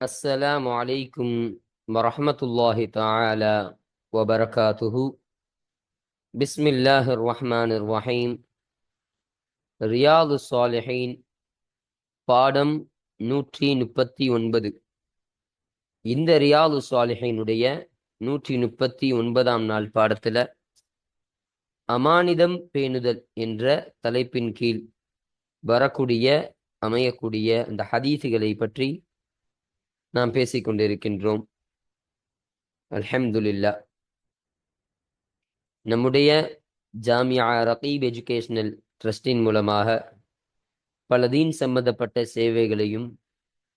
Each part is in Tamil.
السلام عليكم ورحمة الله تعالى وبركاته بسم الله الرحمن الرحيم ரியாது சாலிஹீன் பாடம் நூற்றி முப்பத்தி ஒன்பது இந்த ரியாது சாலிஹீனுடைய நூற்றி முப்பத்தி ஒன்பதாம் நாள் பாடத்துல அமானிதம் பேணுதல் என்ற தலைப்பின் கீழ் வரக்கூடிய அமையக்கூடிய அந்த ஹதீஸுகளை பற்றி நாம் பேசிக்கொண்டிருக்கின்றோம். அல்ஹம்துல்லா நம்முடைய ஜாமியா ரகீப் எஜுகேஷனல் ட்ரஸ்டின் மூலமாக பல தீன் சம்பந்தப்பட்ட சேவைகளையும்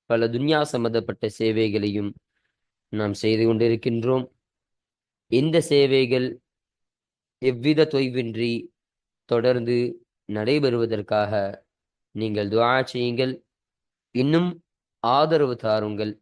பல துன்யா சம்பந்தப்பட்ட சேவைகளையும் நாம் செய்து கொண்டிருக்கின்றோம். இந்த சேவைகள் எவ்வித தொய்வின்றி தொடர்ந்து நடைபெறுவதற்காக நீங்கள் துவா செய்யுங்கள். இன்னும் ஆதரவு தாருங்கள்.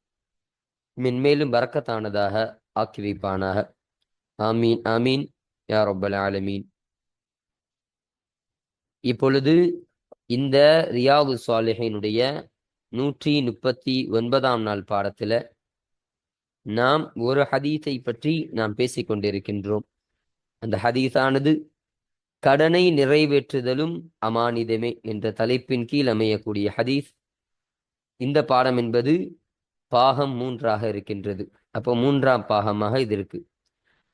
மென்மேலும் பறக்கத்தானதாக ஆக்கி வைப்பானாக. ஆமீன் ஆமீன். யா ரொப்பல் ஆலமீன். இப்பொழுது இந்த ரியாது சாலிஹினுடைய நூற்றி முப்பத்தி ஒன்பதாம் நாள் பாடத்தில் நாம் ஒரு ஹதீஸை பற்றி நாம் பேசிக்கொண்டிருக்கின்றோம் அந்த ஹதீஸானது கடனை நிறைவேற்றுதலும் அமானிதமே என்ற தலைப்பின் கீழ் அமையக்கூடிய ஹதீஸ். இந்த பாடம் என்பது பாகம் மூன்றாக இருக்கின்றது. அப்போ மூன்றாம் பாகமாக இது இருக்கு.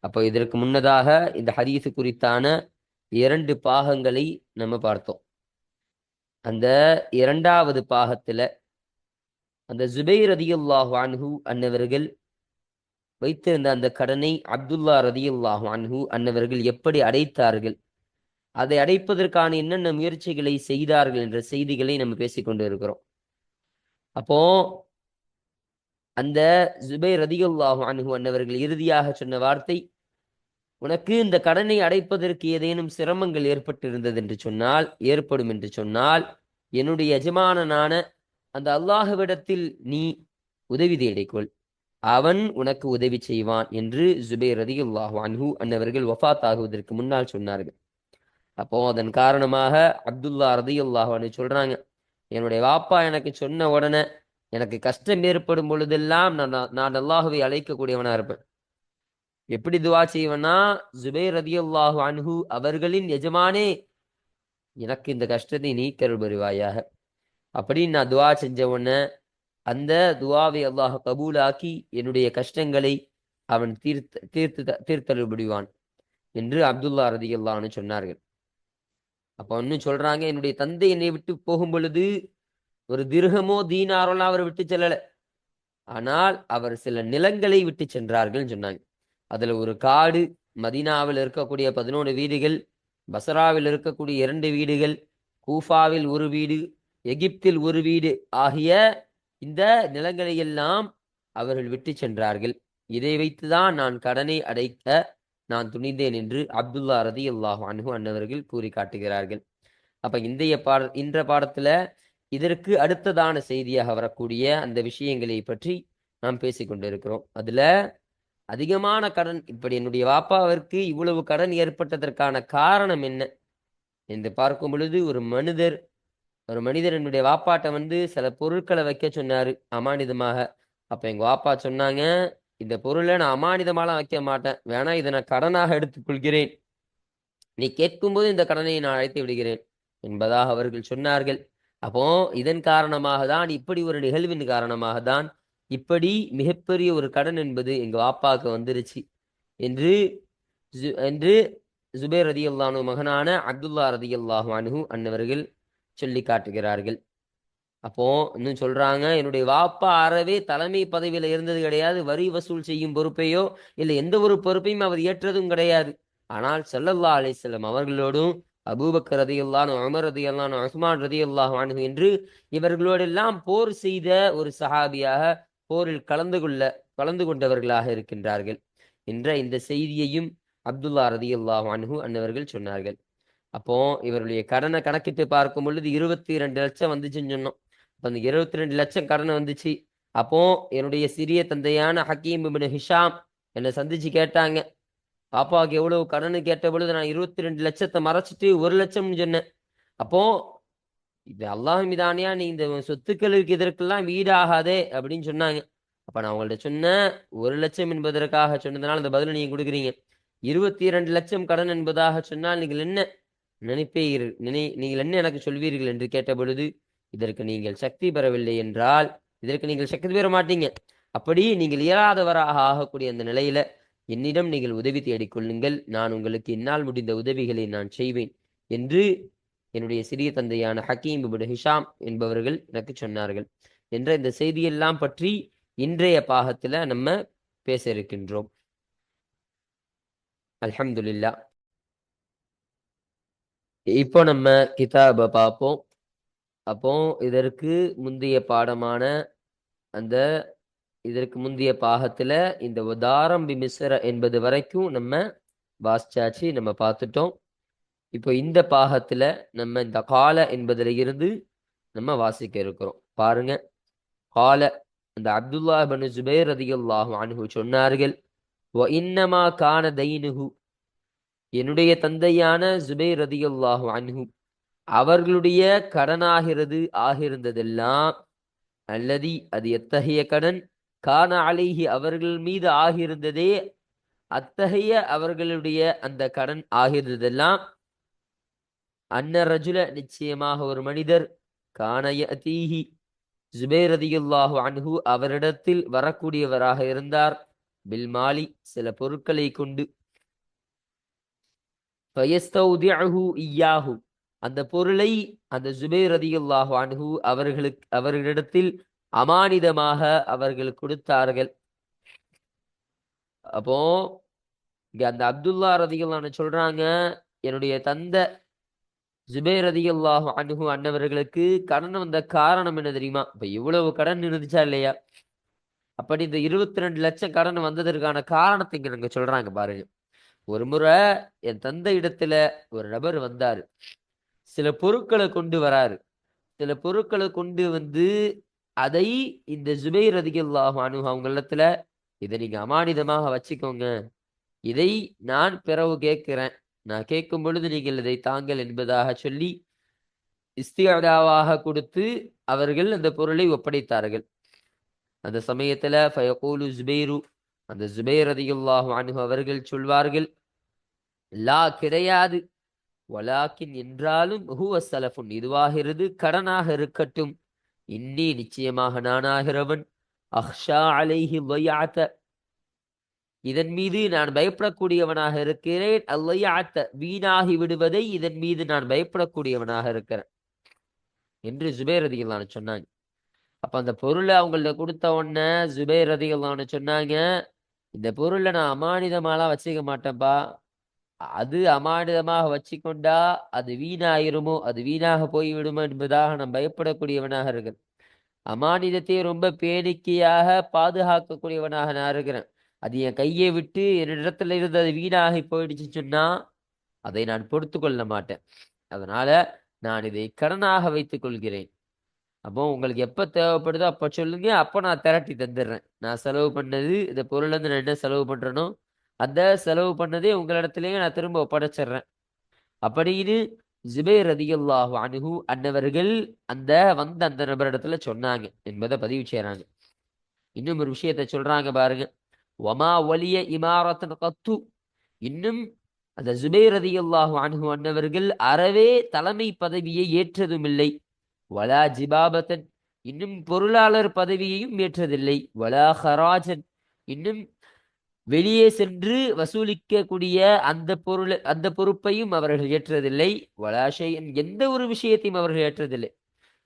அப்போ இதற்கு முன்னதாக இந்த ஹதீஸு குறித்தான இரண்டு பாகங்களை நம்ம பார்த்தோம். அந்த இரண்டாவது பாகத்துல அந்த ஜுபை ரதியுல்லாஹ் அன்ஹு அன்னவர்கள் வைத்திருந்த அந்த கடனை அப்துல்லா ரதியுல்லாஹ் அன்ஹு அன்னவர்கள் எப்படி அடைத்தார்கள்? அதை அடைப்பதற்கான என்னென்ன முயற்சிகளை செய்தார்கள் என்ற செய்திகளை நம்ம பேசிக்கொண்டு இருக்கிறோம். அப்போ அந்த ஜுபை ரதியுல்லாஹு அன்ஹு அன்னவர்கள் இறுதியாக சொன்ன வார்த்தை உனக்கு இந்த கடனை அடைப்பதற்கு ஏதேனும் சிரமங்கள் ஏற்பட்டிருந்தது என்று சொன்னால் ஏற்படும் என்று சொன்னால் என்னுடைய எஜமானனான அந்த அல்லாஹுவிடத்தில் நீ உதவி தேடிக்கொள். அவன் உனக்கு உதவி செய்வான் என்று ஜுபை ரதியுல்லாஹு அன்ஹு அன்னவர்கள் வஃத் ஆகுவதற்கு முன்னால் சொன்னார்கள். அப்போ அதன் காரணமாக அப்துல்லா ரதியுல்லாஹு சொல்றாங்க என்னுடைய வாப்பா எனக்கு சொன்ன உடனே எனக்கு கஷ்டம் ஏற்படும் பொழுதெல்லாம் நான் நான் அல்லாஹுவை அழைக்கக்கூடியவனா இருப்பேன். எப்படி துவா செய்வேன்னா ரதி அல்லாஹு அன்ஹு அவர்களின் எஜமானே எனக்கு இந்த கஷ்டத்தை நீக்கருள் வருவாயாக அப்படின்னு நான் துவா செஞ்ச உடனே அந்த துவாவை அல்லாஹ் கபூலாக்கி என்னுடைய கஷ்டங்களை அவன் தீர்த்த தீர்த்து தீர்த்தருள் என்று அப்துல்லா ரதி அல்லான்னு சொன்னார்கள். அப்போ இன்னும் சொல்றாங்க என்னுடைய தந்தை என்னை விட்டு போகும் பொழுது ஒரு திருகமோ தீனாரோலாம் அவர் விட்டு செல்லல. ஆனால் அவர் சில நிலங்களை விட்டு சென்றார்கள்னு சொன்னாங்க. அதுல ஒரு காடு மதினாவில் இருக்கக்கூடிய பதினோரு வீடுகள் பசராவில் இருக்கக்கூடிய இரண்டு வீடுகள் கூஃபாவில் ஒரு வீடு எகிப்தில் ஒரு வீடு ஆகிய இந்த நிலங்களை எல்லாம் அவர்கள் விட்டு சென்றார்கள். இதை வைத்துதான் நான் கடனை அடைக்க நான் துணிந்தேன் என்று அப்துல்லா ரதி அல்லாஹ் அன்ஹு அன்னவர்கள் கூறி காட்டுகிறார்கள் அப்ப இந்திய பாட இன்ற பாடத்துல இதற்கு அடுத்ததான செய்தியாக வரக்கூடிய அந்த விஷயங்களை பற்றி நாம் பேசிக்கொண்டிருக்கிறோம் அதுல அதிகமான கடன் இப்படி என்னுடைய வாப்பாவிற்கு இவ்வளவு கடன் ஏற்பட்டதற்கான காரணம் என்ன? என்று பார்க்கும் பொழுது ஒரு மனிதர் ஒரு மனிதர் என்னுடைய வாப்பாட்ட வந்து சில பொருட்களை வைக்க சொன்னாரு அமானிதமாக. அப்ப எங்க வாப்பா சொன்னாங்க இந்த பொருளை நான் அமானிதமாலாம் வைக்க மாட்டேன் வேணா இதை நான் கடனாக எடுத்துக்கொள்கிறேன். நீ கேட்கும்போது இந்த கடனை நான் அழைத்து விடுகிறேன் என்பதாக அவர்கள் சொன்னார்கள். அப்போ இதன் காரணமாக தான் இப்படி ஒரு நிகழ்வின் காரணமாக தான் இப்படி மிகப்பெரிய ஒரு கடன் என்பது எங்க வாப்பாவுக்கு வந்துருச்சு. என்று என்று ஜுபேர் ரதி அல்லானு மகனான அப்துல்லா ரதி அல்லாஹு அனுகு அன்னவர்கள் சொல்லி காட்டுகிறார்கள். அப்போ இன்னும் சொல்றாங்க என்னுடைய வாப்பா அறவே தலைமை பதவியில இருந்தது கிடையாது. வரி வசூல் செய்யும் பொறுப்பையோ இல்லை எந்த ஒரு பொறுப்பையும் அவர் ஏற்றதும் கிடையாது. ஆனால் செல்லல்லா அலிசல்லம் அவர்களோடும் அபூபக்கர் ரதியுல்லான் உமர் ரதியுல்லான் உஸ்மான் ரதியுல்லாஹ் அன்ஹு என்று இவர்களோடெல்லாம் போர் செய்த ஒரு சஹாபியாக போரில் கலந்து கொள்ள கலந்து கொண்டவர்களாக இருக்கின்றார்கள். என்ற இந்த செய்தியையும் அப்துல்லா ரதியுல்லாஹ் அன்ஹு அன்னவர்கள் சொன்னார்கள். அப்போ இவருடைய கடனை கணக்கிட்டு பார்க்கும் பொழுது இருபத்தி ரெண்டு லட்சம் வந்துச்சுன்னு சொன்னோம். அப்போ அந்த இருபத்தி ரெண்டு லட்சம் கடனை வந்துச்சு. அப்போ என்னுடைய சிறிய தந்தையான ஹக்கீம் பின் ஹிஷாம் என்னை சந்திச்சு கேட்டாங்க. பாப்பாவுக்கு எவ்வளவு கடன் கேட்ட பொழுது நான் இருபத்தி ரெண்டு லட்சத்தை மறைச்சிட்டு ஒரு லட்சம்னு சொன்னேன். அப்போ இது அல்லாஹ் மீதானியா நீ இந்த சொத்துக்களுக்கு இதற்கெல்லாம் வீடாகாதே அப்படின்னு சொன்னாங்க. அப்ப நான் உங்கள்ட்ட சொன்னேன் ஒரு லட்சம் என்பதற்காக சொன்னதுனால அந்த பதிலை நீங்க கொடுக்குறீங்க. இருபத்தி இரண்டு லட்சம் கடன் என்பதாக சொன்னால் நீங்கள் என்ன நினைப்பீர்கள் நினை நீங்கள் என்ன எனக்கு சொல்வீர்கள் என்று கேட்ட பொழுது இதற்கு நீங்கள் சக்தி பெறவில்லை என்றால் இதற்கு நீங்கள் சக்தி பெற மாட்டீங்க. அப்படி நீங்கள் இயலாதவராக ஆகக்கூடிய அந்த நிலையில என்னிடம் நீங்கள் உதவி தேடிக்கொள்ளுங்கள் நான் உங்களுக்கு என்னால் முடிந்த உதவிகளை நான் செய்வேன் என்று என்னுடைய சிறிய தந்தையான ஹக்கீம் இப்னு ஹிஷாம் என்பவர்கள் எனக்கு சொன்னார்கள். என்ற இந்த செய்தியெல்லாம் பற்றி இன்றைய பாகத்துல நம்ம பேச இருக்கின்றோம். அல்ஹம்துலில்லா. இப்போ நம்ம கிதாபை பார்ப்போம் அப்போ இதற்கு முந்தைய பாடமான அந்த இதற்கு முந்தைய பாகத்துல இந்த உதாரம் பிமிஸ்ர என்பது வரைக்கும் நம்ம வாசிச்சாச்சு நம்ம பார்த்துட்டோம். இப்போ இந்த பாகத்துல நம்ம இந்த கால என்பதுல இருந்து நம்ம வாசிக்க இருக்கிறோம். பாருங்க. கால அந்த அப்துல்லா பனு ஜுபேர் ரதியுல்லாஹு அனுகு சொன்னார்கள் வ இன்னமா கான தைனுகு என்னுடைய தந்தையான ஜுபேர் ரதியுல்லாஹு அனுகு அவர்களுடைய கடனாகிறது ஆகிருந்ததெல்லாம் அல்லதி அது எத்தகைய கடன்? கான அலைஹி அவர்கள் மீது ஆகியிருந்ததே அத்தகைய அவர்களுடைய அந்த கடன் ஆகியிருந்ததெல்லாம். அன்ன ரஜுல நிச்சயமாக ஒரு மனிதர் காணய தீஹி ஜுபேரதியுல்லாஹு அன்ஹு அவரிடத்தில் வரக்கூடியவராக இருந்தார். பில்மாலி சில பொருட்களை கொண்டு. ஃபயஸ்தௌதிஅஹு அந்த பொருளை அந்த ஜுபேர் அதியுல்லாஹு அன்ஹு அவர்களுக்கு அவர்களிடத்தில் அமானிதமாக அவர்கள் கொடுத்தார்கள். அப்போ இங்க அந்த அப்துல்லா ரதியுல்லான்னு சொல்றாங்க? என்னுடைய தந்தை ஜுபே ரதியுல்லாஹு அணுகு அண்ணவர்களுக்கு கடன் வந்த காரணம் என்ன தெரியுமா? இப்ப இவ்வளவு கடன் இருந்துச்சா இல்லையா? அப்படி இந்த இருபத்தி ரெண்டு லட்சம் கடன் வந்ததற்கான காரணத்தை இங்க நாங்க சொல்றாங்க பாருங்க. ஒரு முறை என் தந்தை இடத்துல ஒரு நபர் வந்தாரு. சில பொருட்களை கொண்டு வராரு. சில பொருட்களை கொண்டு வந்து அதை இந்த ஜுபைர் ரதியுல்லாஹு அன்ஹு அவங்க இதை நீங்க அமானிதமாக வச்சுக்கோங்க. இதை நான் பிறவு கேட்கிறேன். நான் கேட்கும் பொழுது நீங்கள் இதை தாங்கள் என்பதாக சொல்லி இஸ்தியாதாவாக கொடுத்து அவர்கள் அந்த பொருளை ஒப்படைத்தார்கள். அந்த சமயத்துல ஃபயகூலு ஜுபைரு அந்த ஜுபைர் ரதியுல்லாஹு அணுகு அவர்கள் சொல்வார்கள் லா கிடையாது. வலாக்கின் என்றாலும் ஹுவ சலஃபுன். இதுவாகிறது கடனாக இருக்கட்டும். இன்னி நிச்சயமாக நானாகிறவன். அஹ்ஷா அலைஹி வயாத்த இதன் மீது நான் பயப்படக்கூடியவனாக இருக்கிறேன். அல்லையாத்த வீணாகி விடுவதை இதன் மீது நான் பயப்படக்கூடியவனாக இருக்கிறேன். என்று ஜுபேர் அதிகலான்னு சொன்னாங்க. அப்ப அந்த பொருளை அவங்கள்ட்ட கொடுத்த உடனே ஜுபேர் அதிகலான்னு சொன்னாங்க இந்த பொருளை நான் அமானிதமாலாம் வச்சுக்க மாட்டேன்ப்பா அது அமானிதமாக வச்சிக்கொண்டா அது வீணாயிருமோ? அது வீணாக போய்விடுமோ என்பதாக நாம் பயப்படக்கூடியவனாக இருக்கிறேன். அமானிதத்தை ரொம்ப பேணிக்கையாக பாதுகாக்கக்கூடியவனாக நான் இருக்கிறேன். அது என் கையை விட்டு என்னிடத்துல இருந்து அது வீணாகி போயிடுச்சு சொன்னா அதை நான் பொறுத்து கொள்ள மாட்டேன். அதனால நான் இதை கடனாக வைத்துக் கொள்கிறேன். அப்போ உங்களுக்கு எப்ப தேவைப்படுதோ அப்ப சொல்லுங்க. அப்போ நான் திரட்டி தந்துடுறேன். நான் செலவு பண்ணது இந்த பொருள் வந்து நான் என்ன செலவு பண்றேனோ அந்த செலவு பண்ணதே உங்களிடத்திலேயே நான் திரும்ப ஒப்படைச்சிடுறேன் அப்படின்னு ஜுபைர் ரதியுல்லாஹு அணுகு அன்னவர்கள் அந்த வந்த அந்த நபரிடத்துல சொன்னாங்க என்பதை பதிவு செய்யறாங்க இன்னும் ஒரு விஷயத்த சொல்றாங்க பாருங்க. ஒமா ஒலிய இமாரத்தன் கத்து. இன்னும் அந்த ஜுபேர் ரதியுல்லாஹு அணுகு அன்னவர்கள் அறவே தலைமை பதவியை ஏற்றதுமில்லை. வலா ஜிபாபத்தன். இன்னும் பொருளாளர் பதவியையும் ஏற்றதில்லை. வலா ஹராஜன். இன்னும் வெளியே சென்று வசூலிக்கக்கூடிய அந்த பொருள் அந்த பொறுப்பையும் அவர்கள் ஏற்றதில்லை. வலாஷையன் எந்த ஒரு விஷயத்தையும் அவர்கள் ஏற்றதில்லை.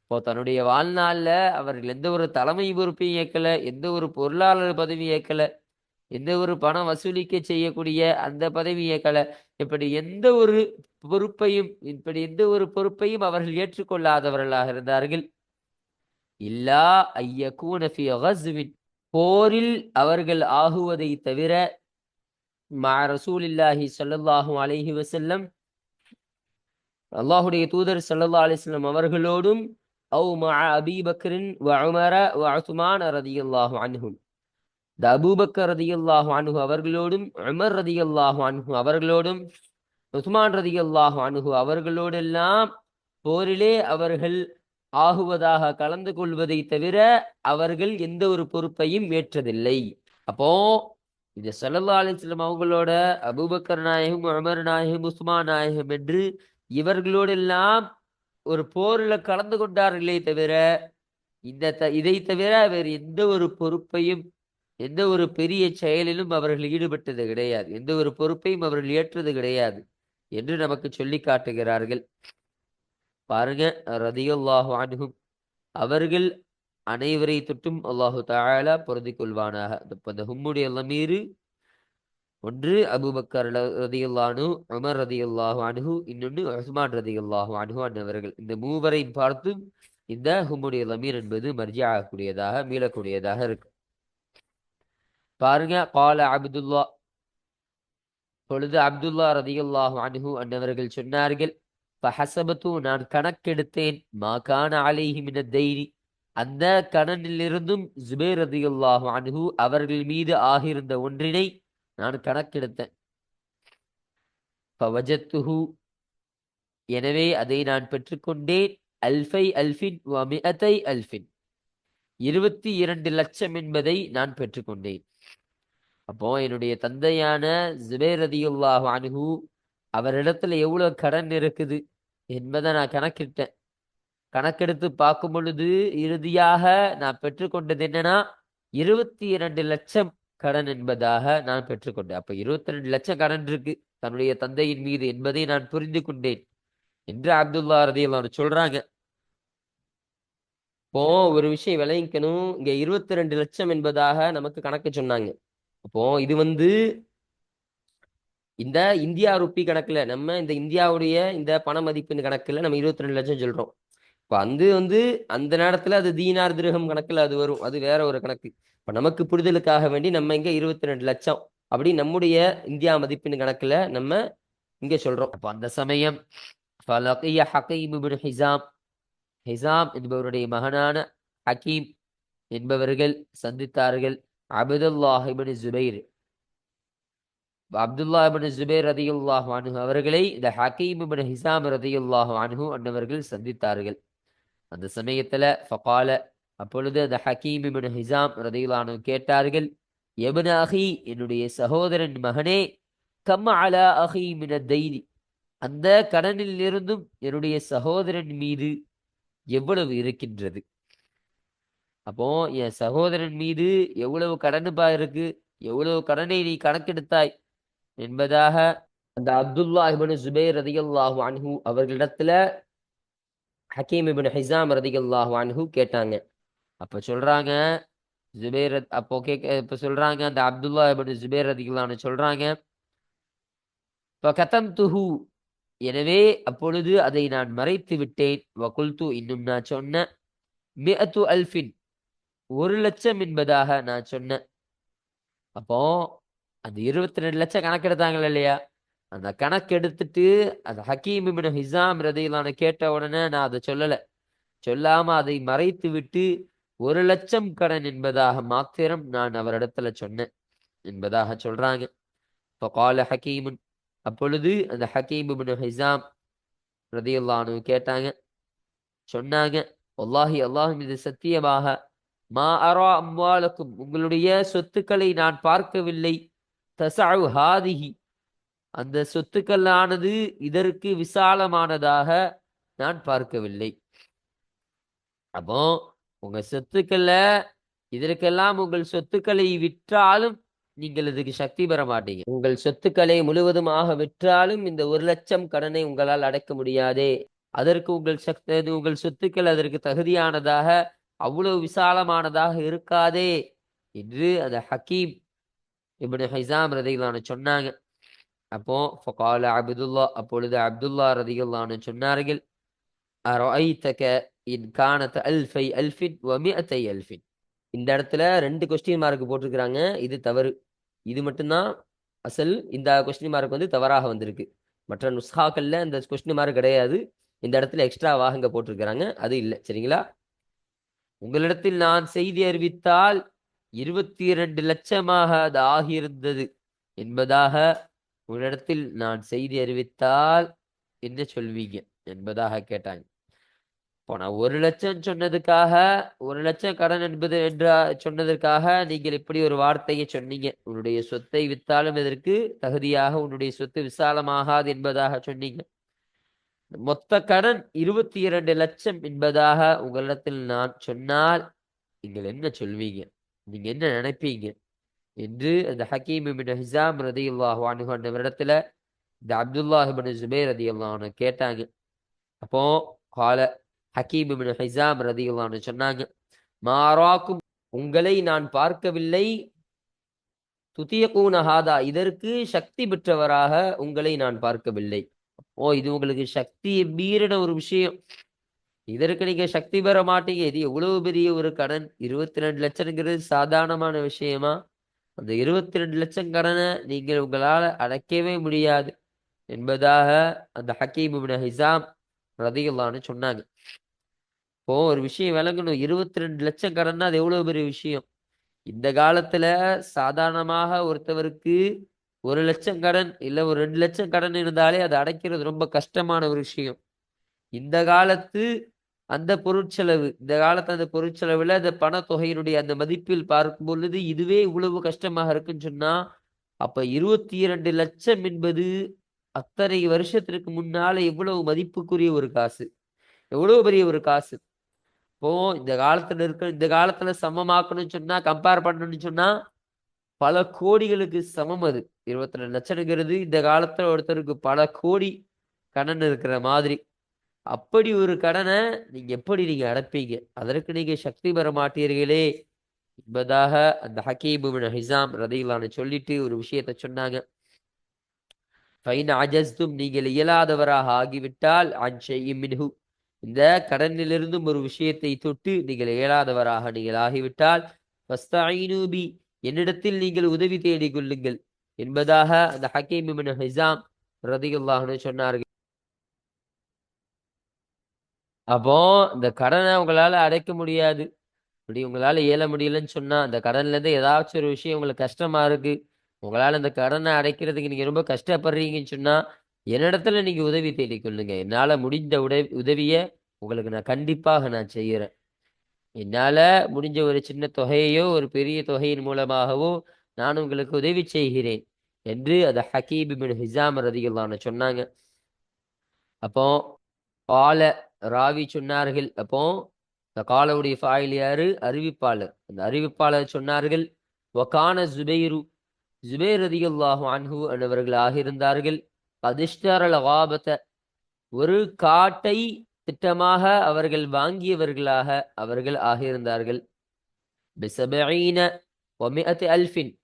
இப்போ தன்னுடைய வாழ்நாளில் அவர்கள் எந்த ஒரு தலைமை பொறுப்பையும் ஏற்கல எந்த ஒரு பொருளாளர் பதவி ஏற்கலை எந்த ஒரு பணம் வசூலிக்க செய்யக்கூடிய அந்த பதவி ஏற்கலை. இப்படி எந்த ஒரு பொறுப்பையும் இப்படி எந்த ஒரு பொறுப்பையும் அவர்கள் ஏற்றுக்கொள்ளாதவர்களாக இருந்தார்கள். இல்லா ஐயகூன ஃபி போரில் அவர்கள் ஆகுவதை தவிர மா ரசூலில்லாஹி சல்லாஹூ அலஹி வசல்லம் அல்லாஹுடைய தூதர் சல்லா அலிஸ்லம் அவர்களோடும் அவு மா அபீ பக்ரின் வ உமர வ உஸ்மான் ரதியல்லாஹு அன்ஹும் த அபூபக்கர் ரதியல்லாஹு அனுகு அவர்களோடும் உமர் ரதியல்லாஹு அன்ஹு அவர்களோடும் உஸ்மான் ரதியல்லாஹு அனுகு அவர்களோடெல்லாம் போரிலே அவர்கள் ஆகுவதாக கலந்து கொள்வதை தவிர அவர்கள் எந்த ஒரு பொறுப்பையும் ஏற்றதில்லை. அப்போ இந்த சல்லல்லா அலிஸ்லாம் அவங்களோட அபூபக்கர் நாயகம் அமர் நாயகம் உஸ்மான் நாயகம் என்று இவர்களோடெல்லாம் ஒரு போரில் கலந்து கொண்டார்களே தவிர இந்த த இதை தவிர வேறு எந்த ஒரு பொறுப்பையும் எந்த ஒரு பெரிய செயலிலும் அவர்கள் ஈடுபட்டது கிடையாது. எந்த ஒரு பொறுப்பையும் அவர்கள் ஏற்றது கிடையாது என்று நமக்கு சொல்லி காட்டுகிறார்கள். பாருங்க. ரதியுல்லாஹு அனுகும் அவர்கள் அனைவரை தொட்டும் அல்லாஹு தாயாலா பொருந்திக் கொள்வானாக. இந்த ஹும்முடைய லமீரு ஒன்று அபுபக்கர் ரதியுல்லானு அமர் ரதியுல்லாஹு அனுகு இன்னொன்று உஸ்மான் ரதியுல்லாஹு அனுகு அன்னவர்கள். இந்த மூவரை பார்த்தும் இந்த ஹும்முடைய லமீர் என்பது மர்ஜி ஆகக்கூடியதாக மீளக்கூடியதாக இருக்கு. பாருங்க கால அப்துல்லா பொழுது அப்துல்லா ரதியுல்லாஹு அனுகு அன்னவர்கள் சொன்னார்கள் ஃபஹசபத்து நான் கணக்கெடுத்தேன் மாகான கான மின தைரி அந்த கடனிலிருந்தும் ஜுபேர் ரதியுல்லாஹு அனுகு அவர்கள் மீது ஆகியிருந்த ஒன்றினை நான் கணக்கெடுத்தேன் ஃபவஜத்துஹு எனவே அதை நான் பெற்றுக்கொண்டேன். அல்ஃபை அல்ஃபின் மிஅத்தை அல்ஃபின் இருபத்தி இரண்டு லட்சம் என்பதை நான் பெற்றுக்கொண்டேன். அப்போ என்னுடைய தந்தையான ஜுபேர் ரதியுல்லாஹு அனுகு அவரிடத்துல எவ்வளவு கடன் இருக்குது? என்பதை நான் கணக்கிட்டேன். கணக்கெடுத்து பார்க்கும் பொழுது இறுதியாக நான் பெற்றுக்கொண்டது என்னன்னா இருபத்தி இரண்டு லட்சம் கடன் என்பதாக நான் பெற்றுக்கொண்டேன். அப்ப இருபத்தி ரெண்டு லட்சம் கடன் இருக்கு. தன்னுடைய தந்தையின் மீது என்பதை நான் புரிந்து கொண்டேன் என்று அப்துல்லா ரதியல்லான்னு சொல்றாங்க. இப்போ ஒரு விஷயம் விளைவிக்கணும் இங்க இருபத்தி ரெண்டு லட்சம் என்பதாக நமக்கு கணக்கு சொன்னாங்க. அப்போ இது வந்து இந்த இந்தியா ருப்பி கணக்கில் நம்ம இந்த இந்தியாவுடைய இந்த பண மதிப்பின் கணக்கில் நம்ம இருபத்தி ரெண்டு லட்சம் சொல்றோம். இப்போ அது வந்து அந்த நேரத்தில் அது தீனார் திருகம் கணக்கில் அது வரும். அது வேற ஒரு கணக்கு. இப்போ நமக்கு புரிதலுக்காக வேண்டி நம்ம இங்க இருபத்தி ரெண்டு லட்சம் அப்படி நம்முடைய இந்தியா மதிப்பின் கணக்கில் நம்ம இங்கே சொல்றோம். அப்போ அந்த சமயம் ஹிசாம். ஹிசாம் என்பவருடைய மகனான ஹக்கீம் என்பவர்கள் சந்தித்தார்கள். Abdullah Zubair. Abdullah ibn Zubair ரதியுல்லாஹ் அனுகு அவர்களை இந்த ஹக்கீம் இபின் ஹிசாம் ரதியுல்லாஹ் அனுகு அன்னவர்கள் சந்தித்தார்கள். அந்த சமயத்துல ஃபகால அப்பொழுது அந்த ஹக்கீம் இபின் ஹிசாம் ரதியுல்லானு கேட்டார்கள் எபின் அஹி என்னுடைய சகோதரன் மகனே கம் அலா அஹி மின தைரி அந்த கடனில் இருந்தும் என்னுடைய சகோதரன் மீது எவ்வளவு இருக்கின்றது? அப்போ என் சகோதரன் மீது எவ்வளவு கடனுப்பா இருக்கு? எவ்வளவு கடனை நீ கணக்கெடுத்தாய்? என்பதாக அந்த அப்துல்லா இபின் ஜுபைர் ரதியுல்லாஹு அன்ஹு அவர்களிடத்துல ஹக்கீம் இபின் ஹிசாம் ரதியுல்லாஹு அன்ஹு கேட்டாங்க. அப்போ சொல்றாங்க ஜுபேர் அப்போ கேட்க இப்போ சொல்றாங்க அந்த அப்துல்லா இபின் ஜுபேர் ரதிகுல்லான்னு சொல்றாங்க இப்போ கதம் துஹு எனவே அப்பொழுது அதை நான் மறைத்து விட்டேன். வகுல்து இன்னும் நான் சொன்னேன் மிஅத்து அல்ஃபின் ஒரு லட்சம் என்பதாக நான் சொன்னேன் அப்போ அந்த இருபத்தி ரெண்டு லட்சம் கணக்கெடுத்தாங்களே இல்லையா? அந்த கணக்கெடுத்துட்டு அந்த ஹக்கீம் இபின் ஹிசாம் ரதையிலான கேட்ட உடனே நான் அதை சொல்லலை. சொல்லாம அதை மறைத்து விட்டு ஒரு லட்சம் கடன் என்பதாக மாத்திரம் நான் அவரிடத்துல சொன்னேன் என்பதாக சொல்றாங்க. இப்போ கால ஹக்கீமுன். அப்பொழுது அந்த ஹக்கீம் இபின் ஹிசாம் ரதியுல்லானு கேட்டாங்க. சொன்னாங்க அல்லாஹி அல்லாஹும் இது சத்தியமாக மா அரா அம்வாலக்கும் உங்களுடைய சொத்துக்களை நான் பார்க்கவில்லை. தசாவு ஹாதிஹி. அந்த சொத்துக்களானது இதற்கு விசாலமானதாக நான் பார்க்கவில்லை. அப்போ உங்க சொத்துக்கள்ல இதற்கெல்லாம் உங்கள் சொத்துக்களை விற்றாலும் நீங்கள் இதுக்கு சக்தி பெற மாட்டீங்க. உங்கள் சொத்துக்களை முழுவதுமாக விற்றாலும் இந்த ஒரு லட்சம் கடனை உங்களால் அடைக்க முடியாதே. அதற்கு உங்கள் சக்தி உங்கள் சொத்துக்கள் அதற்கு தகுதியானதாக அவ்வளவு விசாலமானதாக இருக்காதே. என்று அந்த ஹக்கீம் இப்படி ஹைசாம் ரதிகளானு சொன்னாங்க. அப்போ ஃபகால அப்துல்லா அப்பொழுது அப்துல்லா ரதிகளானு சொன்னார்கள் அரைத்தக இன் கானத் அல்ஃபை அல்ஃபின் வமிஅத்தை அல்ஃபின். இந்த இடத்துல ரெண்டு கொஸ்டின் மார்க் போட்டிருக்கிறாங்க. இது தவறு. இது மட்டும்தான் அசல். இந்த கொஸ்டின் மார்க் வந்து தவறாக வந்திருக்கு. மற்ற நுஸ்ஹாக்கள்ல இந்த கொஸ்டின் மார்க் கிடையாது. இந்த இடத்துல எக்ஸ்ட்ரா வாகங்க போட்டிருக்கிறாங்க. அது இல்லை. சரிங்களா? உங்களிடத்தில் நான் செய்தி அறிவித்தால் இருபத்தி இரண்டு லட்சமாக அது ஆகியிருந்தது என்பதாக உன்னிடத்தில் நான் செய்தி அறிவித்தால் என்ன சொல்வீங்க என்பதாக கேட்டாங்க. இப்போ ஒரு லட்சம் சொன்னதுக்காக ஒரு லட்சம் கடன் என்பது என்றா சொன்னதற்காக நீங்கள் இப்படி ஒரு வார்த்தையை சொன்னீங்க. உன்னுடைய சொத்தை வித்தாலும் இதற்கு தகுதியாக உன்னுடைய சொத்து விசாலமாகாது என்பதாக சொன்னீங்க. மொத்த கடன் இருபத்தி இரண்டு லட்சம் என்பதாக உங்களிடத்தில் நான் சொன்னால் நீங்கள் என்ன சொல்வீங்க? நீங்க என்ன நினைப்பீங்க? என்று அந்த ஹக்கீம் இபின் ஹிசாம் ரதி அல்லாஹு அனுகண்டவரிடத்துல இந்த அப்துல்லாஹ் இபின் ஜுபேர் ரதி அல்லாஹ்னு கேட்டாங்க. அப்போ கால ஹக்கீம் இபின் ஹிசாம் ரதி அல்லாஹ்னு சொன்னாங்க மாறாக்கும் உங்களை நான் பார்க்கவில்லை. துத்தியக்கூன கூனஹாதா இதற்கு சக்தி பெற்றவராக உங்களை நான் பார்க்கவில்லை. ஓ இது உங்களுக்கு சக்தி மீறின ஒரு விஷயம். இதற்கு நீங்க சக்தி பெற மாட்டீங்க. இது எவ்வளவு பெரிய ஒரு கடன்? இருபத்தி ரெண்டு லட்சம்ங்கிறது சாதாரணமான விஷயமா? அந்த இருபத்தி ரெண்டு லட்சம் கடனை நீங்கள் உங்களால அடைக்கவே முடியாது என்பதாக அந்த ஹக்கீம் ஹிசாம் ரதியுல்லான்னு சொன்னாங்க. இப்போ ஒரு விஷயம் விளங்கணும். இருபத்தி ரெண்டு லட்சம் கடன்னா அது எவ்வளவு பெரிய விஷயம்? இந்த காலத்துல சாதாரணமாக ஒருத்தவருக்கு ஒரு லட்சம் கடன் இல்ல ஒரு ரெண்டு லட்சம் கடன் இருந்தாலே அதை அடைக்கிறது ரொம்ப கஷ்டமான ஒரு விஷயம். இந்த காலத்து அந்த பொருட்செலவு இந்த காலத்து அந்த பொருட்செலவுல அந்த பணத்தொகையினுடைய அந்த மதிப்பில் பார்க்கும் பொழுது இதுவே இவ்வளவு கஷ்டமாக இருக்குன்னு சொன்னா அப்ப இருபத்தி இரண்டு லட்சம் என்பது அத்தனை வருஷத்திற்கு முன்னால எவ்வளவு மதிப்புக்குரிய ஒரு காசு? எவ்வளவு பெரிய ஒரு காசு? இப்போ இந்த காலத்துல இருக்க இந்த காலத்துல சமமாக்கணும்னு சொன்னா கம்பேர் பண்ணணும்னு சொன்னா பல கோடிகளுக்கு சமம் அது. இருபத்தி ரெண்டு லட்சம்ங்கிறது இந்த காலத்துல ஒருத்தருக்கு பல கோடி கடன் இருக்கிற மாதிரி. அப்படி ஒரு கடனை நீங்க எப்படி நீங்க அடைப்பீங்க? அதற்கு நீங்க சக்தி பெற மாட்டீர்களே. என்பதாக அந்த ஹக்கீம் ஹிசாம் ரதிகளான சொல்லிட்டு ஒரு விஷயத்த சொன்னாங்க. ஃபைன் அஜஸ்தும் நீங்கள் இயலாதவராக ஆகிவிட்டால் மின்ஹு. இந்த கடனிலிருந்தும் ஒரு விஷயத்தை தொட்டு நீங்கள் இயலாதவராக நீங்கள் ஆகிவிட்டால் என்னிடத்தில் நீங்கள் உதவி தேடிக் கொள்ளுங்கள். என்பதாக அந்த ஹக்கீம் ஹிசாம் ரதிகுல்லாஹ்னு சொன்னார்கள். அப்போ இந்த கடனை உங்களால அடைக்க முடியாது. இப்படி உங்களால இயல முடியலன்னு சொன்னா அந்த கடன்ல இருந்து ஏதாச்சும் ஒரு விஷயம் உங்களுக்கு கஷ்டமா இருக்கு. உங்களால இந்த கடனை அடைக்கிறதுக்கு நீங்க ரொம்ப கஷ்டப்படுறீங்கன்னு சொன்னா என்னிடத்துல நீங்க உதவி தேடிக் கொள்ளுங்க. என்னால முடிந்த உதவி உதவிய உங்களுக்கு நான் கண்டிப்பாக நான் செய்யறேன். என்னால முடிஞ்ச ஒரு சின்ன தொகையோ ஒரு பெரிய தொகையின் மூலமாகவோ நான் உங்களுக்கு உதவி செய்கிறேன் என்று அந்த ஹக்கீப் பின் ஹிசாம் ரதிகளான சொன்னாங்க. அப்போ ஆலை ராவி சொன்னார்கள். அப்போ இந்த காலவுடைய ஃபாயில் யாரு? அறிவிப்பாளர். அந்த அறிவிப்பாளர் சொன்னார்கள் ஒகான ஜுபைரு. ஜுபைர் அதிகல்லாஹு அன்ஹு என்பவர்கள் ஆகியிருந்தார்கள் அதிஷ்டரல் ஆபத்த ஒரு காட்டை திட்டமாக அவர்கள் வாங்கியவர்களாக அவர்கள் ஆகியிருந்தார்கள். பிசபீன ஒமிஅத்து அல்ஃபின்.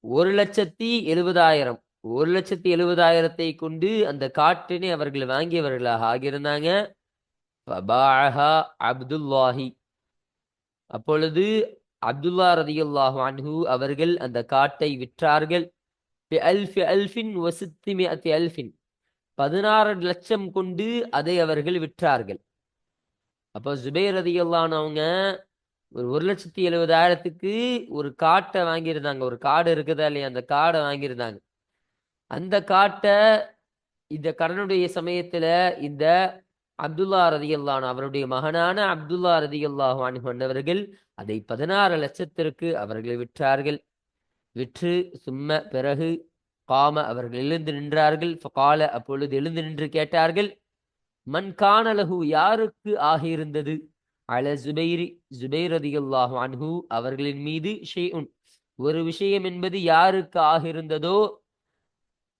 ஒரு லட்சத்தி எழுபதாயிரம். ஒரு லட்சத்தி எழுபதாயிரத்தை கொண்டு அந்த காட்டினை அவர்கள் வாங்கியவர்களாக ஆகியிருந்தாங்க. அப்துல்லாஹி. அப்பொழுது அப்துல்லா ரதியுல்லாஹ் அன்ஹு அவர்கள் அந்த காட்டை விற்றார்கள். அல்ஃபி அல்ஃபின் அல்ஃபின். பதினாறு லட்சம் கொண்டு அதை அவர்கள் விற்றார்கள். அப்போ ஜுபேர் ரதியுல்லான்னு அவங்க ஒரு ஒரு லட்சத்தி எழுபதாயிரத்துக்கு ஒரு காட்டை வாங்கியிருந்தாங்க. ஒரு காடு இருக்குதா இல்லையா? அந்த காடை வாங்கியிருந்தாங்க. அந்த காட்டை இந்த கடனுடைய சமயத்துல இந்த அப்துல்லா ரதியுல்லான் அவருடைய மகனான அப்துல்லா ரதியல்லாஹு அன்ஹு அதை பதினாறு லட்சத்திற்கு அவர்கள் விற்றார்கள். விற்று சும்ம பிறகு காம அவர்கள் எழுந்து நின்றார்கள். கால அப்பொழுது எழுந்து நின்று கேட்டார்கள் மண் காணலகு யாருக்கு ஆகியிருந்தது? அல ஜுபைரி ஜுபைர் ரதியல்லாஹு அன்ஹு அவர்களின் மீது ஷேஉன். ஒரு விஷயம் என்பது யாருக்கு ஆகியிருந்ததோ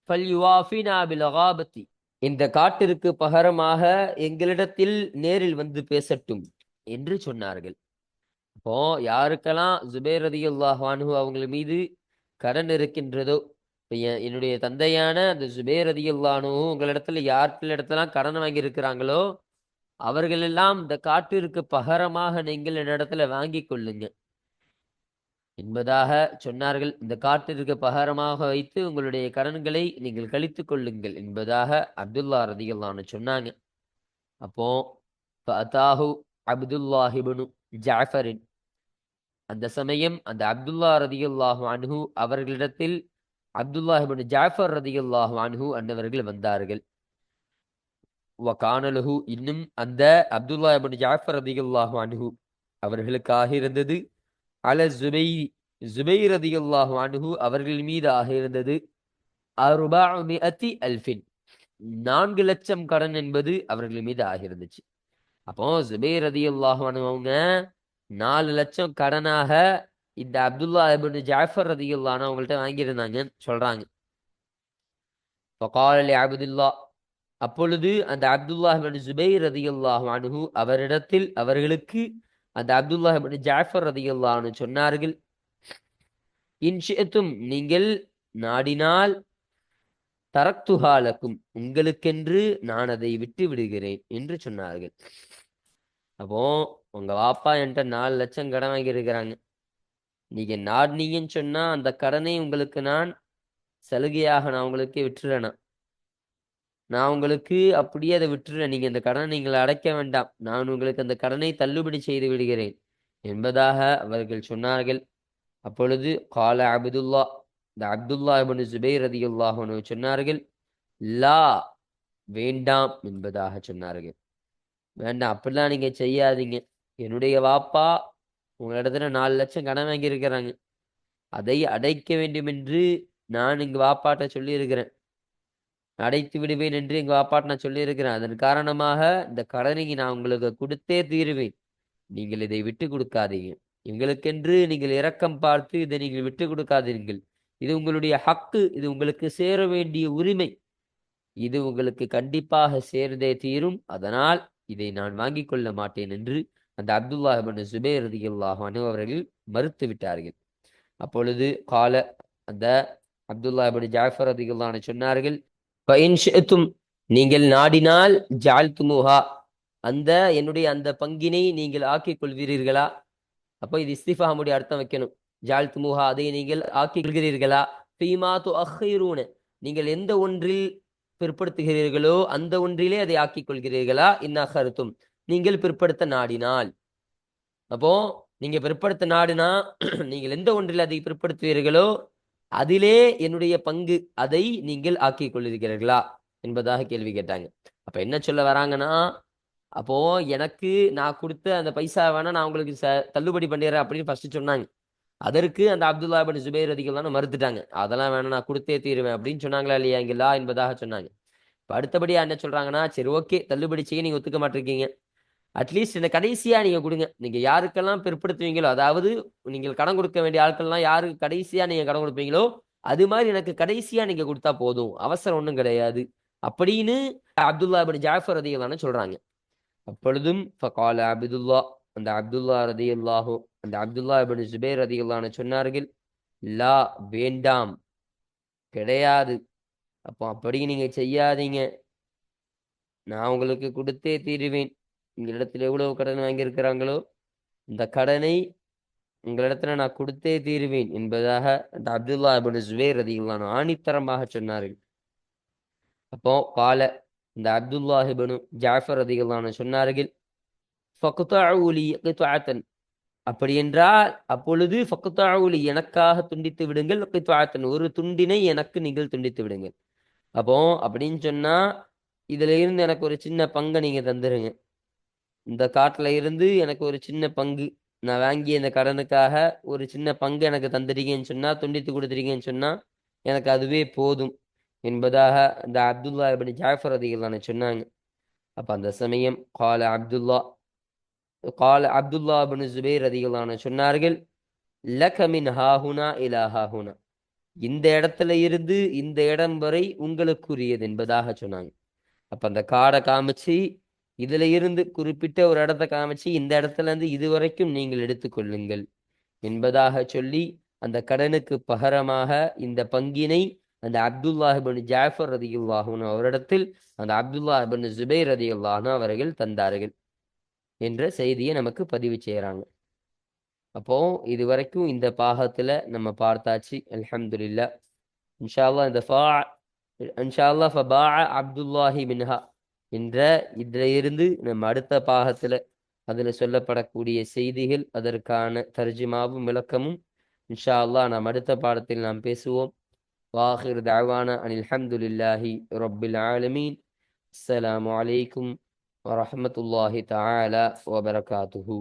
ஃபல்யுவாஃபினா இந்த காட்டிற்கு பகரமாக எங்களிடத்தில் நேரில் வந்து பேசட்டும் என்று சொன்னார்கள். அப்போ யாருக்கெல்லாம் ஜுபேர் ரதியுல்லாஹு அவங்கள மீது கடன் இருக்கின்றதோ இப்போ என்னுடைய தந்தையான அந்த ஜுபேர் ரதியுல்லானு உங்களிடத்துல யார்கிட்ட இடத்துலாம் கடன் வாங்கி இருக்கிறாங்களோ அவர்களெல்லாம் இந்த காட்டிற்கு பகரமாக நீங்கள் என்னிடத்துல வாங்கிக் கொள்ளுங்க. என்பதாக சொன்னார்கள். இந்த காட்டிற்கு பகரமாக வைத்து உங்களுடைய கடன்களை நீங்கள் கழித்து கொள்ளுங்கள் என்பதாக அப்துல்லா ரதிகல்லான்னு சொன்னாங்க. அப்போ அத்தாஹு அப்துல்லாஹிபனு ஜாஃபரின் அந்த சமயம் அந்த அப்துல்லா ரதியுல்லாஹு அனுஹு அவர்களிடத்தில் அப்துல்லாஹிபனு ஜாஃபர் ரதியுல்லாஹு அனுஹு அன்னவர்கள் வந்தார்கள். வகானலுஹு இன்னும் அந்த அப்துல்லா இபின் ஜாஃபர் ரதியுல்லாஹு அனுஹு அவர்களுக்காக இருந்தது. அல ஜுபைரி ஜுபைர் ரதியுல்லாஹு அனுகு அவர்கள் மீது மீதாக இருந்தது அருபாமி அத்தி அல்ஃபின். நான்கு லட்சம் கடன் என்பது அவர்கள் மீது ஆகியிருந்துச்சு அப்போ ஜுபைர் ரதியுல்லாஹு அனுவங்க நாலு லட்சம் கடனாக இந்த அப்துல்லா அபின் ஜாஃபர் ரதியுல்லான்னு அவங்கள்ட்ட வாங்கியிருந்தாங்க சொல்றாங்க. ஃபகாலி அப்பொழுது அந்த அப்துல்லா பின் ஜுபைர் ரதியுல்லாஹு அனுகு அவரிடத்தில் அவர்களுக்கு அந்த அப்துல்லா ஜாஃபர் ரதியுல்லான்னு சொன்னார்கள் இன்ஷியத்தும் நீங்கள் நாடினால் தரக்துஹாலக்கும் உங்களுக்கென்று நான் அதை விட்டு விடுகிறேன் என்று சொன்னார்கள். அப்போ உங்க வாப்பா என்கிட்ட நாலு லட்சம் கடன் வாங்கி இருக்கிறாங்க நீங்க நாடினீங்கன்னு சொன்னா அந்த கடனை உங்களுக்கு நான் சலுகையாக நான் உங்களுக்கே விட்டுறேனா? நான் உங்களுக்கு அப்படியே அதை விட்டுறேன். நீங்க இந்த கடனை நீங்கள் அடைக்க வேண்டாம். நான் உங்களுக்கு அந்த கடனை தள்ளுபடி செய்து விடுகிறேன். என்பதாக அவர்கள் சொன்னார்கள். அப்பொழுது கால அப்துல்லா இந்த அப்துல்லா இபின் ஜுபைர் ரதியுல்லாஹு சொன்னார்கள் லா வேண்டாம் என்பதாக சொன்னார்கள். வேண்டாம் அப்படிலாம் நீங்க செய்யாதீங்க. என்னுடைய வாப்பா உங்களிடத்துல நாலு லட்சம் கடன் வாங்கியிருக்கிறாங்க. அதை அடைக்க வேண்டும் என்று நான் எங்க வாப்பாட்ட சொல்லியிருக்கிறேன். அடைத்து விடுவேன் என்று எங்கள் வாப்பாட்ட நான் சொல்லியிருக்கிறேன். அதன் காரணமாக இந்த கடனை நான் உங்களுக்கு கொடுத்தே தீருவேன். நீங்கள் இதை விட்டு கொடுக்காதீங்க. எங்களுக்கென்று நீங்கள் இரக்கம் பார்த்து இதை நீங்கள் விட்டு கொடுக்காதீர்கள். இது உங்களுடைய ஹக்கு. இது உங்களுக்கு சேர வேண்டிய உரிமை. இது உங்களுக்கு கண்டிப்பாக சேர்ந்தே தீரும். அதனால் இதை நான் வாங்கிக் கொள்ள மாட்டேன் என்று அந்த அப்துல்லா இபின் சுபேர் ரதியுல்லாஹு அவர்கள் மறுத்து விட்டார்கள். அப்பொழுது கால அந்த அப்துல்லா ஜாஃபர் ரதியுல்லாஹு சொன்னார்கள் "ஃபஇன் நீங்கள் நாடினால் ஜஅல்துமுஹா அந்த என்னுடைய அந்த பங்கினை நீங்கள் ஆக்கிக் கொள்வீர்களா அப்போ இது இஸ்திஃபாமுடைய அர்த்தம் வைக்கணும். ஜால்துமுஹா அதை நீங்கள் ஆக்கிக் கொள்கிறீர்களா ஃபீமா துஅخிரூன நீங்கள் எந்த ஒன்றில் பிற்படுத்துகிறீர்களோ அந்த ஒன்றிலே அதை ஆக்கிக் கொள்கிறீர்களா இன்னஹர்த்தும் நீங்கள் பிற்படுத்த நாடினால். அப்போ நீங்க பிற்படுத்த நாடினா நீங்கள் எந்த ஒன்றில் அதை பிற்படுத்துவீர்களோ அதிலே என்னுடைய பங்கு அதை நீங்கள் ஆக்கிக் கொள்ளிருக்கிறீர்களா என்பதாக கேள்வி கேட்டாங்க. அப்ப என்ன சொல்ல வராங்கன்னா அப்போ எனக்கு நான் கொடுத்த அந்த பைசா வேணா நான் உங்களுக்கு ச- தள்ளுபடி பண்ணிடுறேன் அப்படின்னு ஃபர்ஸ்ட் சொன்னாங்க. அதற்கு அந்த அப்துல்லா பின் ஜுபைர் அதிகம் மறுத்துட்டாங்க. அதெல்லாம் வேணாம் நான் கொடுத்தே தீருவேன் அப்படின்னு சொன்னாங்களா இல்லையா இங்கெல்லாம் என்பதாக சொன்னாங்க. இப்போ அடுத்தபடியா என்ன சொல்றாங்கன்னா சரி ஓகே தள்ளுபடி செய்ய நீங்க ஒத்துக்க மாட்டிருக்கீங்க. அட்லீஸ்ட் இந்த கடைசியாக நீங்கள் கொடுங்க. நீங்கள் யாருக்கெல்லாம் பிற்படுத்துவீங்களோ அதாவது நீங்கள் கடன் கொடுக்க வேண்டிய ஆட்கள்லாம் யாருக்கு கடைசியாக நீங்கள் கடன் கொடுப்பீங்களோ அது மாதிரி எனக்கு கடைசியாக நீங்கள் கொடுத்தா போதும். அவசரம் ஒன்றும் கிடையாது. அப்படின்னு அப்துல்லா பின் ஜாஃபர் ரதியுல்லான்னு சொல்கிறாங்க அப்பொழுதும் ஃபகால அப்துல்லா அந்த அப்துல்லா ரதியுல்லாஹு அந்த அப்துல்லா ஜுபேர் ஜுபைர் ரதியுல்லான்னு சொன்னார்கள் லா வேண்டாம். கிடையாது. அப்போ அப்படி நீங்கள் செய்யாதீங்க. நான் உங்களுக்கு கொடுத்தே தீருவேன். உங்களிடத்துல எவ்வளவு கடன் வாங்கியிருக்கிறாங்களோ இந்த கடனை உங்களிடத்துல நான் கொடுத்தே தீருவேன் என்பதாக அந்த அப்துல்லா அபின் ஜுவேர் ரதியுல்லான்னு ஆணித்தரமாக சொன்னார்கள். அப்போ கால இந்த அப்துல்லாஹிபனு ஜாஃபர் ரதிகளான சொன்னார்கள் அப்படி என்றால் அப்பொழுது ஃபக்குத்தாவுலி எனக்காக துண்டித்து விடுங்கள் கித்ஆத்தன் ஒரு துண்டினை எனக்கு நீங்கள் துண்டித்து விடுங்கள். அப்போ அப்படின்னு சொன்னா இதுல இருந்து எனக்கு ஒரு சின்ன பங்கை நீங்க தந்துருங்க. இந்த காட்டில் இருந்து எனக்கு ஒரு சின்ன பங்கு. நான் வாங்கிய இந்த கடனுக்காக ஒரு சின்ன பங்கு எனக்கு தந்துட்டீங்கன்னு சொன்னால் துண்டித்து கொடுத்துட்டீங்கன்னு சொன்னால் எனக்கு அதுவே போதும் என்பதாக இந்த அப்துல்லா இப்படி ஜாஃபர் ரதிகளான சொன்னாங்க. அப்போ அந்த சமயம் கால அப்துல்லா கால அப்துல்லா பின் அதிகள் ரதிகளான சொன்னார்கள் லகமின் ஹாஹுனா இலா ஹாஹுனா. இந்த இடத்துல இருந்து இந்த இடம் வரை உங்களுக்குரியது என்பதாக சொன்னாங்க. அப்ப அந்த காடை காமிச்சு இதுல இருந்து குறிப்பிட்ட ஒரு இடத்த காமிச்சு இந்த இடத்துல இருந்து இதுவரைக்கும் நீங்கள் எடுத்துக்கொள்ளுங்கள் என்பதாக சொல்லி அந்த கடனுக்கு பகரமாக இந்த பங்கினை அந்த அப்துல்லாஹிபின் ஜாஃபர் ரதியுல்லாஹுன் அவரிடத்தில் அந்த அப்துல்லாஹிபின் ஜுபைர் ரதியுல்லாஹு அவர்கள் தந்தார்கள் என்ற செய்தியை நமக்கு பதிவு செய்கிறாங்க அப்போ இது வரைக்கும் இந்த பாகத்துல நம்ம பார்த்தாச்சு அல்ஹம்துலில்லா. இன்ஷா அல்லா இந்த ஃபா இன்ஷா அல்லா ஃபபா அப்துல்லாஹி மின்ஹா. என்ற இதுல இருந்து நம்ம அடுத்த பாகத்துல அதுல சொல்லப்படக்கூடிய செய்திகள் அதற்கான தர்ஜிமாவும் விளக்கமும் இன்ஷா அல்லா நாம் அடுத்த பாடத்தில் நாம் பேசுவோம். வாஹிர் தாவான அனில் அல்ஹம்துலில்லாஹி ரொபில் ஆலமீன். அஸ்லாம் வலைக்கும் வரமத்துல்லாஹி தாலா வபரகாத்துஹு.